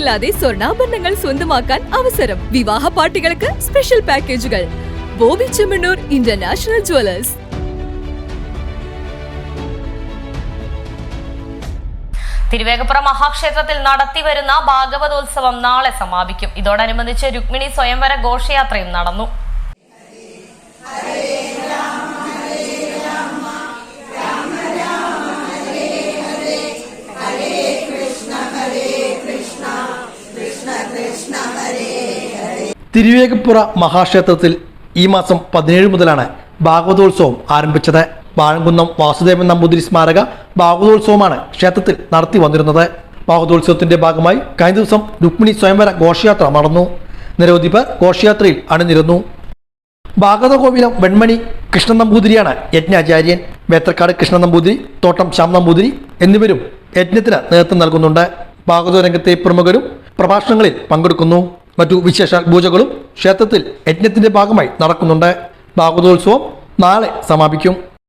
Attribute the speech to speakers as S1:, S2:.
S1: പണിക്കൂലിയില്ലാതെ സ്വർണാഭരണങ്ങൾ സ്വന്തമാക്കാൻ അവസരം. വിവാഹ പാർട്ടികൾക്ക് സ്പെഷ്യൽ പാക്കേജുകൾ ബോബി ചെമ്മണ്ണൂർ ഇന്റർനാഷണൽ ജുവലേഴ്സ്
S2: തിരുവേഗപ്പുറം മഹാക്ഷേത്രത്തിൽ നടത്തിവരുന്ന ഭാഗവതോത്സവം നാളെ സമാപിക്കും. ഇതോടനുബന്ധിച്ച് രുക്മിണി സ്വയംവര ഘോഷയാത്രയും നടന്നു.
S3: തിരുവേഗപ്പുറ മഹാക്ഷേത്രത്തിൽ ഈ മാസം പതിനേഴ് മുതലാണ് ഭാഗവതോത്സവം ആരംഭിച്ചത്. വാഴംകുന്നം വാസുദേവൻ നമ്പൂതിരി സ്മാരക ഭാഗവതോത്സവമാണ് ക്ഷേത്രത്തിൽ നടത്തി വന്നിരുന്നത്. ഭാഗവതോത്സവത്തിന്റെ ഭാഗമായി കഴിഞ്ഞ ദിവസം രുക്മിണി സ്വയംവര ഘോഷയാത്ര നടന്നു നിരവധി പേർ ഘോഷയാത്രയിൽ അണിനിരുന്നു. ഭാഗവത വെൺമണി കൃഷ്ണൻ നമ്പൂതിരിയാണ് യജ്ഞാചാര്യൻ. വേത്രക്കാട് കൃഷ്ണൻ നമ്പൂതിരി തോട്ടം ശ്യാം നമ്പൂതിരി എന്നിവരും യജ്ഞത്തിന് നേതൃത്വം നൽകുന്നുണ്ട്. ഭാഗവത രംഗത്തെ പ്രമുഖരും പ്രഭാഷണങ്ങളിൽ പങ്കെടുക്കുന്നു. മറ്റു വിശേഷ പൂജകളും ക്ഷേത്രത്തിൽ യജ്ഞത്തിന്റെ ഭാഗമായി നടക്കുന്നുണ്ട്. ഭാഗവതോത്സവം നാളെ സമാപിക്കും.